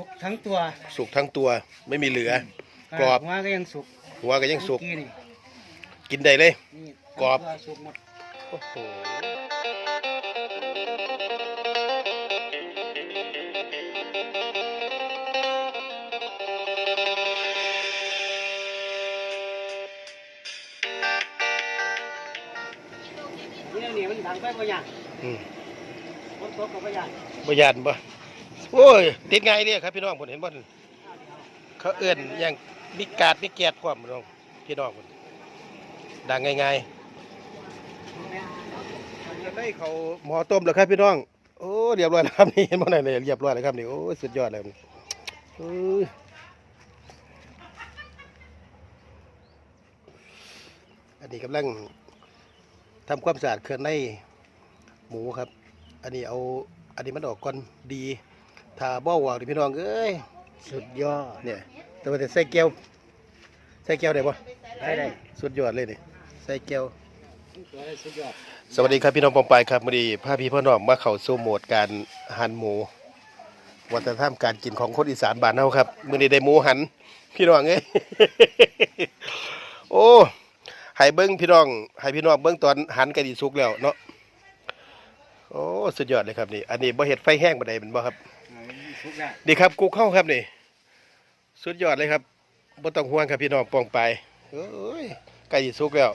สุกทั้งตัวสุกทั้งตัวไม่มีเหลือ กรอบ หัวก็ยังสุกหัวก็ยังสุกเมื่อนี่กินได้เลย นี่กรอบ ทั้งตัวสุกหมด โอ้โหนี่นี่มันดังไปบ่ยังอืมฝนตกก็บ่ยังบ่ยานบ่ โอ้ยติดไงเนี่ยครับพี่น้องผมเห็นบ่นเขาเอื้อนอย่างมีกาดมีแกดพร้อมพี่น้องพี่น้องผมดังง่ายๆได้เขาหมอต้มแล้วครับพี่น้องโอ้เรียบร้อยแล้วครับนี่เห็นบ่นั่นเลยเรียบร้อยแล้วครับนี่โอ้สุดยอดเลยอ้ยอันนี้กำลังทำความสะอาดเครื่องในหมูครับ อันนี้เอา อันนี้มันออกก่อนดี ถ้าบ่าวางนี่พี่น้องเอ้ยสุดยอดเนี่ยแต่ว่าแต่ใส่แก้วใส่แก้วได้บ่ได้ได้สุดยอดเลยนี่ใส่แก้วตัวได้สุดยอดสวัสดีครับพี่น้องปองปายครับมื้อนี้พาพี่พ่อน้องมาเข้าสู่โหมดการหั่นหมูวัฒนธรรมการกินของคนอีสานบ้านเฮาครับมื้อนี้ได้หมูหัน พี่น้องเอ้ยโอ้ให้เบิ่งพี่น้องให้พี่น้องเบิ่งตอนหันกันดีสุกแล้วเนาะโอ้สุดยอดเลยครับนี่อันนี้บ่เฮ็ดไฟแห้งบ่ได้เป็นบ่ครับ สุกแล้วนี่ครับกูเข้าครับนี่สุดยอดเลยครับบ่ต้องห่วงครับพี่น้องปองไปเอ้ยใกล้สิสุกแล้ว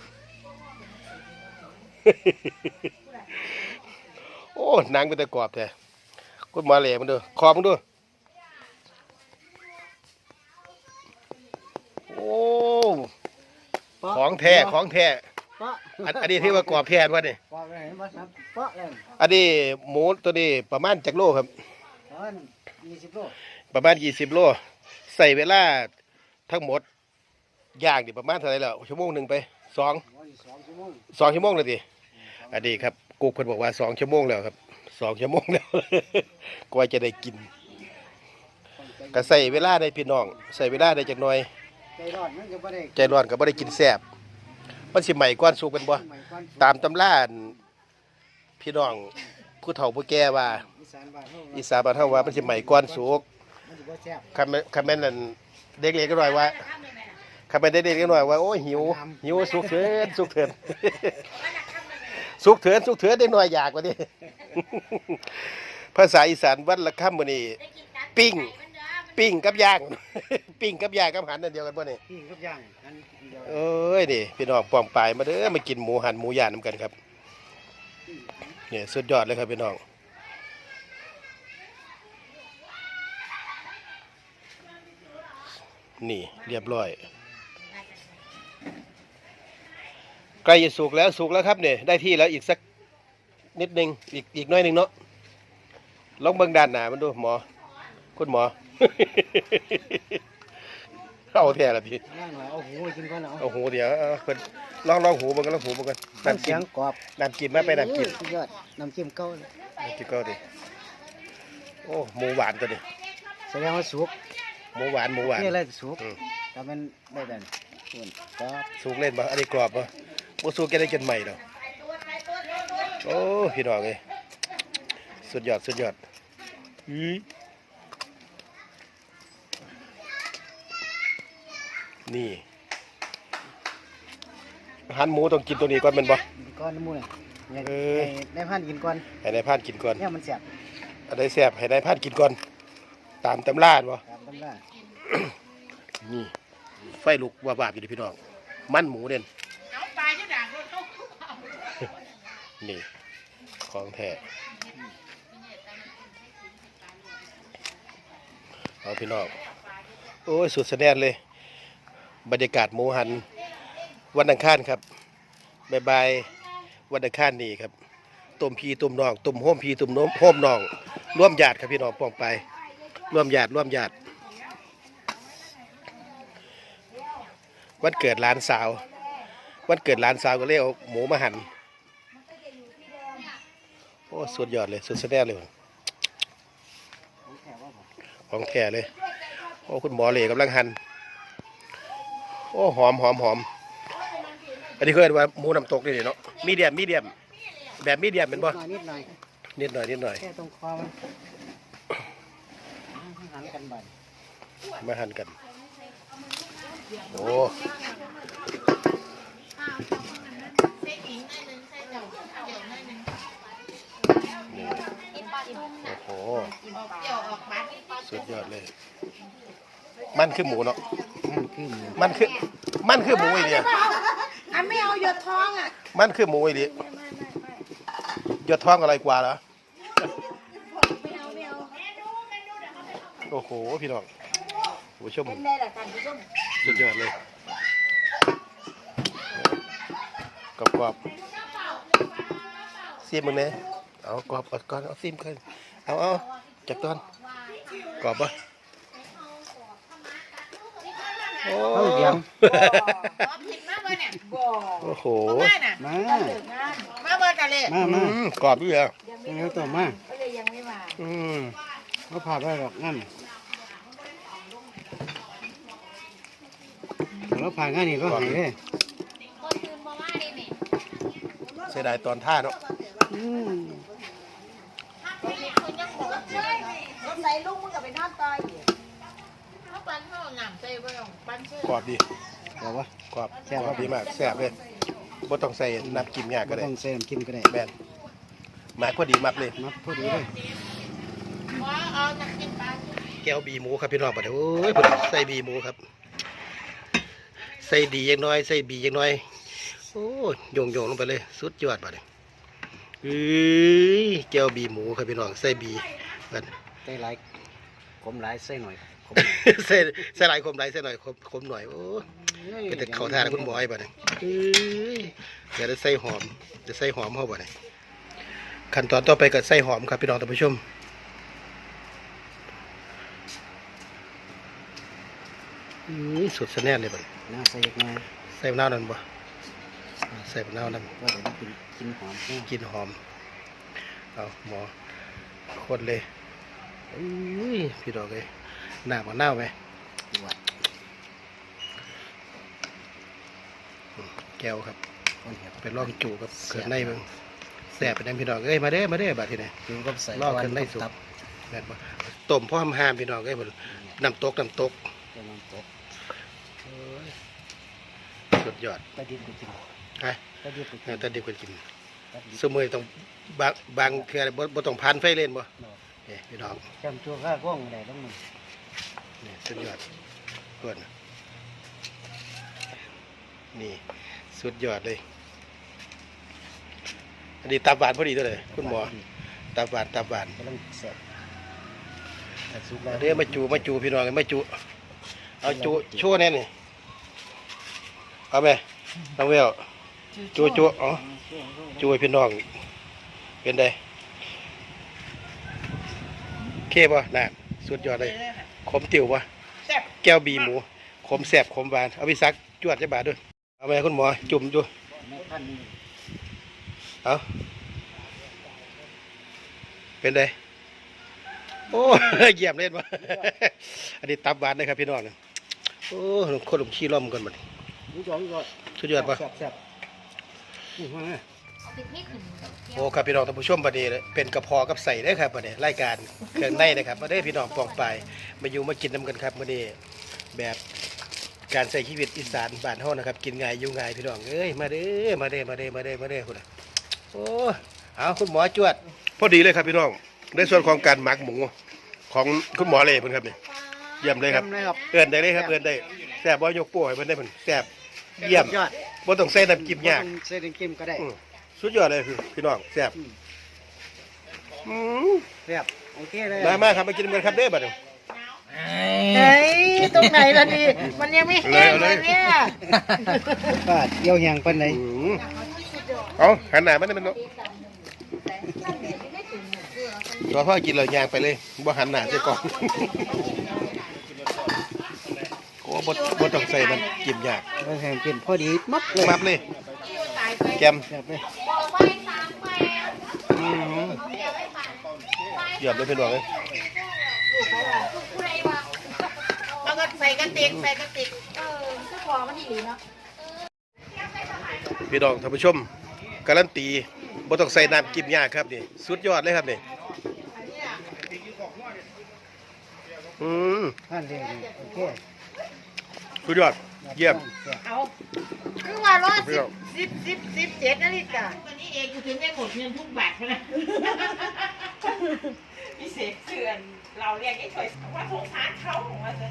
โอ้หนังเป็นตะกรอบแท้กุดมาเหล่มันดูคอมันดูโอ้ของแท้ของแท้เปาะอันอันนี้ที่ว่ากรอบแท้วะนี่เปาะเลยเห็นบ่ครับเปาะเลยอันนี้หมูตัวนี้ประมาณจักโลครับ ตอน20โลประมาณยี่สิบโลใส่เวลาทั้งหมดย่างดิประมาณเท่าไหรแล้วชั่วโมงหนึ่งไปสองวันนี้สองชั่วโมงสองชั่วโมงเลยดิอันนี้ครับกูคนบอกว่าสองชั่วโมงแล้วครับสองชั่วโมงแล้วกว่าจะได้กินต้องใจก็ใส่เวลาได้พี่น้อง ใส่เวลาได้จักหน่อย ใจร้อนมันก็บ่ได้ใจร้อนก็บ่ได้กินแซ่บมันสิใหม่ก้อนสุกเป็นบ่สมัยก่อนตามตำราอันพี่น้อง ผู้เฒ่าผู้แก่ว่า อีสานบ้านเฮาอีสานบ้านเฮาว่ามันสิใหม่ก้อนสุกมันสิบ่แซ่บคำแม่คำแม่นนั่นเด็กเล็กก็หน่อยว่าคำแม่นเด็กเล็กก็หน่อยว่าโอ้ยหิวหิวสุกเถินสุกเถินสุกเถินสุกเถินได้หน่อยอยากกว่านี้ ภาษาอีสานวันละคำมื้อนี้ปิ้งปิ้งกับย่าง ปิ้งกับย่างกับหันนั่นเดียวกันบ่นี่ปิ้งกับย่างอันเดียว เอ้ยนี่พี่น้องป้องปลายมาเด้อมากินหมูหันหมูย่างนํกันครับ เนี่ยสุดยอดเลยครับพี่น้องนี่เรียบร้อยใกล้จะสุกแล้วสุกแล้วครับเนี่ยได้ที่แล้วอีกสักนิดนึงอีกอีกน้อยหนึ่งเนาะลองเบิ่งด้านหนามันดูหมอ คุณหมอ เอาแท้ละพี่ย่างหน่อยเอาหูกินก่อนเอาเอาหูเดี๋ยวเอาเพิ่นลองลองหูมันกันลองหูมันกันมันน้ำเสีกิยนงกรอบน้ำกินมาไปน้ำกินสุดยอดน้ำจิ้มเก่าเลยน้ำกินก็ดิโอ้หมูหวานตัวนี้แสดงว่าสุกหมูหวานหมูหวาน นี่อะไรสุกอืม แต่มันได้แบบนี้ส่วนกรอบสุกเล่นบ่อันนี้กรอบบ่บ่สุกแกได้กินใหม่ดอกโอ้พี่น้องเอ้ยสุดยอดสุดยอดอื้อ นี่อาหันหมูต้องกินตัวนี้ก่อนแม่นบ่กินก้อนน้ำมูกเนี่ยเออให้ได้พันกินก่อนให้นายพรานกินก่อนเนี่ยมันแซ่บอันใดแซ่บให้นายพรานกินก่อน ตามตำราบ่ตามตำรานี่ไฟลุกวาบาบอยู่ดิพี่น้อง มันหมูเด่นเอาปลาจะด่างรถเขาเอานี่ ของแท้เอาพี่น้อง โอ้ย สุดแสดงเลย บรรยากาศหมูหัน วันอังคารครับบายบายวันอังคารนี่ครับต้มพีต้มน้องต้มโฮมพีต้มน้มโฮมน้อง ร่วมญาติครับพี่น้องป้องไป ร่วมญาติร่วมญาติวันเกิดหลานสาว วันเกิดหลานสาวก็เลยเอาหมูมาหันโอ้สุดยอดเลย สุดแสดงเลยของแท้เลยโอ้คุณหมอเหล่กำลังหัน่น โอ้หอมหอมหอมอันนี้เคยว่าหมูน้ำตกนี่เนาะมีเดียมมีเดียม แบบมีเดียมเป็นบ่นิดหน่อยนิดหน่อยนิดหน่อยแค่ตรงคอมันหันกันบัดมาหั่นกัน โอ้ใส่ขิงหน่อยหนึงใส่เจ้าเจียวหน่อยหนึงนี่กินปลาอิ่มโอ้โหออกเจียวออกมันนิดสุดยอดเลย มันคือหมูเนาะนั่นคือหมูมันคือ มันคือหมูไอ้เนี่ยอันไม่เอาหยดทองอะ มันคือหมูไอ้เนี่ยยอดท้องอะไรกว่าเหรอไม่เอาไม่เอาโอ้โหพี่น้องผู้ชมเป็นแม่ละกันผู้ชมสุดยอดเลยกรอบกรอบๆซีมมึงเนี่ยเอากรอบเอาก่อนเอาซีมก่อนเอาเอาจากตอนกรอบปะ โอ้เฮ้ยเดี๋ยวเอาผิดมาบ่เนี่ยบ่โอ้โหเอามาน่ะมาเลิกงานมาบ่ตะเลยมาอืมามกรอบด้วยเหรอยังไม่เร็วต่อมาก็เลยยังไม่มาอืมเขาผ่าไปหรอกงั้นเราผ่านง่ายนี่ก็หายเลยเสียดายตอนท่าเนาะอืมคุณยังบอกว่าเฮ้ยรถไหนลูกมึงกับไปนอนต่อยเขา ปั้นเขาหนำใส่บ่ต้องปั้นเชื่อกรอบดีแบอกว่ากรอบแซ่บดีมากแซ่บเลยบ่ต้องใส่น้ำกิมยากก็ก็ได้ต้องใส่น้ำจิ้มก็ได้แม่นหมากพอดีมักเลยมัดพอดีเลยขอเอาน้ำจิ้มปลาแก้วบีหมูครับพี่น้องบัดนี้โอ้ยพุ่นใส่บีหมูครับ ใส่ดีอย่างน้อยใส่บีอย่างน้อยโอ้ยโยงโยงลงไปเลย สุดยอดบัดนี้เอ้ยแก้วบีหมูครับพี่น้องใส่บีกันใส่หลายขมหลายใส่หน่อย ขมใส่ใส่หลายคมหลายใส่หน่อยคมคมหน่อยโอ้ยเป็นแต่เขาทานคุณหมอไอ้บัดนี้เอ้ยเดี๋ยวจะใส่หอมจะใส่หอมเข้าบัดนี้ขั้นตอนต่อไปก็ใส่หอมครับพี่น้องท่านผู้ชมอุ้ยสุดสะแน่นเลยบัดนี้น่าใส่อีกหน่อยใส่มะนาวนั่นบ่ใส่มะนาวนั่นก็เดี๋ยวมันกินกินหอมแห้งกลินหอมเอาหมอคนเลยอุ้ยพี่ดอกเลย หน้ามะนาวไหมดีกว่าแก้วครับคนเห็บเป็นร่องจูกับเกิดในมึงแสบไปนั่นพี่น้องเอ้ยมาเด้อมาเด้อบัดทีนี้กินก็ใส่ลอกกันได้สุกตับแม่นบ่ต้มพ่อมห้ามพี่น้องเอ้ยมันน้ำตกน้ำตกก็น้ำตกโอ้ยสุดยอดตะดิบก็กินฮะตะดิบก็กิเออนแต่เด็กคนกินตะดิบสมือต้องบางบางเทื่อบ่บ่ต้องพันไฟเล่นบ่นี่พี่น้องแก้มชั่วข้าก้องได้ต้องมัน นี่สุดยอดเพื่อนนี่สุดยอดเลย อันนี้ตับานพอดีตัวเลยคุณหมอตับานตับานกำลังแซ่บเดี๋ยวมาจูมาจูพี่น้องกันมาจูเอาจูโชว์แน่นี่เอาไหมน้องเวลจูจูอ๋อจูพี่น้อง เป็นไดเคป่ะน่ะสุดยอดเลย ขมติ๋วป่ะแซ่บแก้วบีหมู ขมแสบขมหวาน เอาไปซักจวดจะบาทด้วย เอาไปให้คุณหมอจุ่มดูไม่ทันนี่เอาเป็นไงโอ้ เยี่ยมเล่นวะ อันนี้ตับหวานนะครับพี่น้องนะโอ้คนหลุมขี้ร่อมกันหมดรู้จักรู้จักสุดยอดปะ แซ่บแซ่บนี่ว่าไงติดนี่ขึ้น โอ้ครับพี่น้องท่านผู้ชมบัดนี้เป็นกระเพาะกับใส่ได้อครับบัดนี้รายการเครื่องในนะครับมาได้อพี่น้องปองไปายมาอยู่มากินน้ำกันครับวันนี้แบบการใช้ชีวิตอีสานบ้านเฮานะครับกินง่ายอยู่ง่ายพี่น้องเอ้ยมาเด้อมาเด้อมาเด้อมาเด้อมาเด้อคุณน่ะโอ้เอาคุณหมอจวด พอดีเลยครับพี่น้องในส่วนของการหมักหมูของคุณหมอเลยเพิ่นครับนี่เยี่ยมเลยครับจำได้ครับ เอื้อนได้เลยครับเอื้อนได้แซ่บบ่ยกโป้ให้เพิ่นได้เพิ่นแซ่บเยี่ยมยอดบ่ต้องใส่น้ำจิ้มยากบ่ต้องใส่น้ำจิ้มก็ได้ อืม สุดยอดเลยพี่พี่น้องแซ่บอืมแซ่บโอเคเลยมามาครับมากินกันครับเด้อบัดนี้เฮ้ยตรงไหนล่ะนี่ มันยังไม่แห้งเลยเนี่ยปาดเกี่ยวแหงปานใดอืมเอาหันหน้ามันนี่มันเนาะรอพ่อกินแล้วย่างไปเลยบ่หันหน้าใส่กล่องโอ้บ่บ่ต้องใส่มันำจิ้มยากบ่แหงกินพอดีมับเลยมับเลยแกมแซ่บเลย อืมเยี่ยมเลยพี่น้องเอ้ยเอาก็ใส่กระติกใส่กระติกเออคือพอมันดีเนาะพี่น้องท่านผู้ชมการันตีบ่ต้องใส่น้ำจิ้มยากครับนี่สุดยอดเลยครับนี่อืมท่านเรียกโอเคสุดยอด เยี่ยม เอาคือว่ารอสิบสิบสิบสิบเจ็ดนาฬิกาวันนี้เองกูถึงได้หมดเงินทุกบาทนะพิเศษเถื่อนเราเรียกไอ้ถอยว่าสงสารเขาของว่าจะ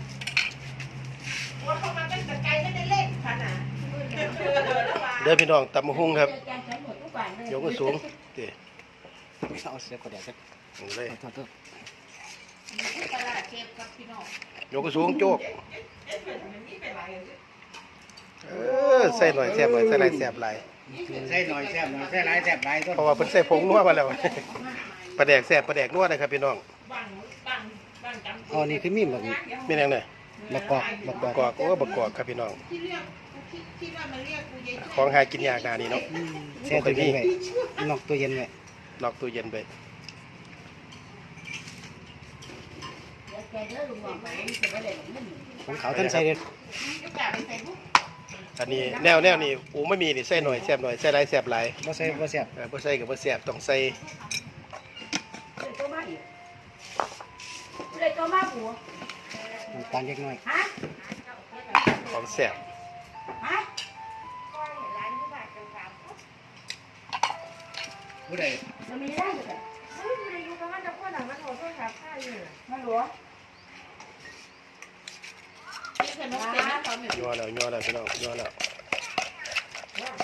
ว่าเขามาเป็นสกายไม่ได้เล่นขนาดเด้อพี่น้องตำมะฮุ่งครับเจอกันทั้งหมดทุกบาทเลยยกมือสูงเด้เอาเสียกระเดียดเอาเลยขอโทษ ตลาดเก็บกับพี่น้องยกมือสูงโจกเอ๊ะมันนี่เป็นไรเออใส่หน่อยแซ่บหน่อยใส่หลายแซ่บหลายใส่หน่อยแซ่บหน่อยใส่หลายแซ่บหลายต้นเพราะว่าเพิ่นใส่ผงนัวมาแล้ว ปลาแดกแซ่บปลาแดกนัวนะครับพี่น้องบังบังบังจำอ๋อนี่คือมีบักมีแนวไหนบักกอกบักกบัอกกกอกโอ้บักกอกครับพี่น้อง ที่เรียกคิดคิดว่ามันเรียกกูยายของหากินยากหนานี่เนาะแช่ตู้เย็นไว้นอกตู้เย็นไว้ล็อกตู้เย็นไป แกเด้อลุงบอกไหมจะไปเลยมัน ของเขาท่านใส่เด็ดยุบแบบไปใส่ปุ๊บอันนี้แนวแนวนี้อูไม่มีนี่ใส่หน่อยแซ่บหน่อยใส่หลายแซ่บหลายบ่ใส่บ่แซ่บเออบ่ใส่ก็บ่แซ่บต้องใส่เลยตัวมาอีกเลยตัวมาหัวน้ำตาลเล็กน้อยฮะของแซ่บฮะผู้ใดมันมีได้อยู่แต่เฮ้ยมันอยู่กับมันจะพ่อหนังมันหัวต้นขาข้าอยู่มันหลวนี่ คือน้องเต็มนะตอนนี้ยัวแล้วยัวแล้วพี่น้องยัวแล้ว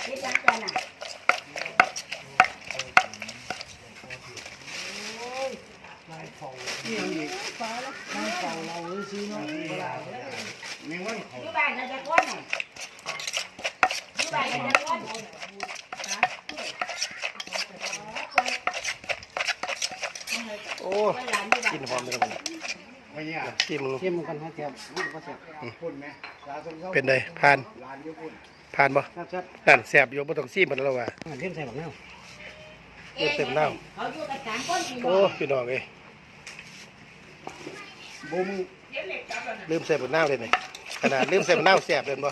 คิดยังกันอะแมงวันเขาอยู่บ้านเราจะก้อนหน่อยอยู่บ้านเราจะก้อนโอ้กินหอมเลย เนี่ยชิมมึงเทียมกันให้แซ่บมันบ่แซ่บพูดไหมสาสมเป็นไดผ่านร้านอยู่พูดผ่านบ่ครับครับนั่นแซ่บอยู่บ่ต้องซิมมันแล้วว่าอ่าเทียมใส่บักนาวเติมเต็มน้เขาอยู่กันสามคนสี่ำโอ้พี่น้องเอ้ยบ่มึงลืมใส่บนน้ำเลยนี่ขนาดลืมใส่บนน้ำแซ่บเลยบ่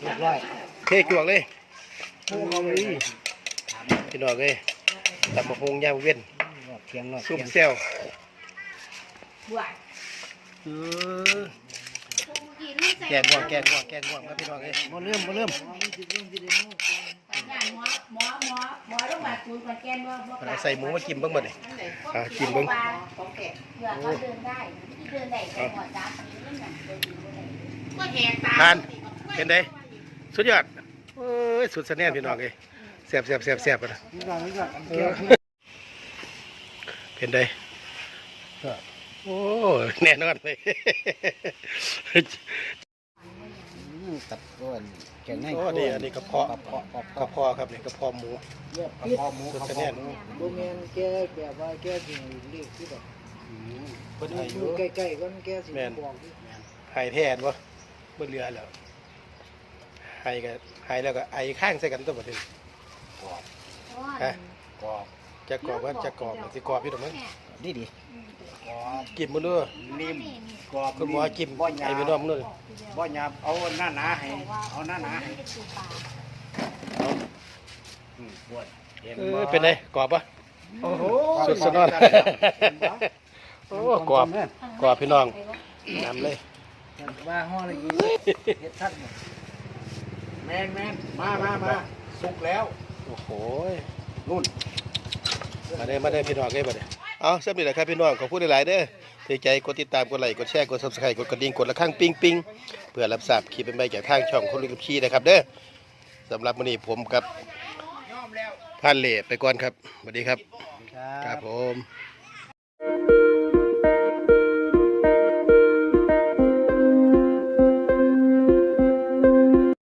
เรียบร้อยเทจวกเลยโอ้ยพี่น้องเอ้ยตำมะฮงย่างเว้นรอบ เทียงรอบซุปเทียงแซวบวชเออแกงง่วงแกงง่วงแกงง่วงครับพี่น้องเอ้ยบ่เริ่มบ่เริ่มหมอหมอหมอหมอต้องมาคุยกับแกนว่าบ่เอาใส่หมูมากินเบิ่งบ่นี่อ่ากินเบิ่งของแกเผื่อเขาเดินได้ที่เดินได้แต่หัวจ้าสีนั่นน่ะเดินได้ก็แหกตาทานเป็นไดสุดยอดเอ้ยสุดสะแน่พี่น้องเอ้ยแซ่บแซ่บแซ่บแซ่บกันนะ นี่ก่อนนี่ก่อนอันเกี่ยว เป็นไดโอ้แน่นอนเลยอืมตัดก้อนแกงในโอ้นี่อันนี้กระเพาะกระเพาะกระกระเพาะเพาะครับนี่กระเพาะหมูกระเพาะหมูกระเพาะหมูบ่แม่นแกแบบว่าแกสิเรียกที่แบบเพิ่นให้ออยู่ยู่ใกล้ๆกันแกสิบอกที่หายแทนวะบนเรือแล้วหายกันหายแล้วก็ไอข้างใส่กันตัวประเด็นฮะกรอบ จะกรอบว่าจะกรอบมันสิกรอบพี่ตรงนั้นดีดีกรอบกินมันด้วยนิ่มกรอบคุณหมอกินบ่หยาไอ้พี่น้องมันด้วยบ่หยาบเอาหน้าหนาให้เอาหน้าหนาให้อืมปวดเห็นเอบ่อเป็นไงกรอบปะโอ้โหสุดสนอนโอ้กรอบกรอบพี่น้องน้ำเลยว่าห่อเลยอีเฮ็ดทัดเนี่ยแมนแมนมามามาสุกแล้ว โอ้โห นู่น มาได้อมาได้อพี่น้องได้มาได้อเอาสำหรับแหละครับพี่น้องขอพูดหลายๆเด้อถือใจกดติดตามกดไลค์กดแชร์กด subscribe กดกระดิ่งกดละข้างปิ้งปิ้งเพื่อรับทราบคลิปเป็นใบจากทางช่องคนลุกขี้นะครับเด้อสำหรับวันนี้ผมกับพันเล่ไปก่อนครับสวัสดีครับครับผม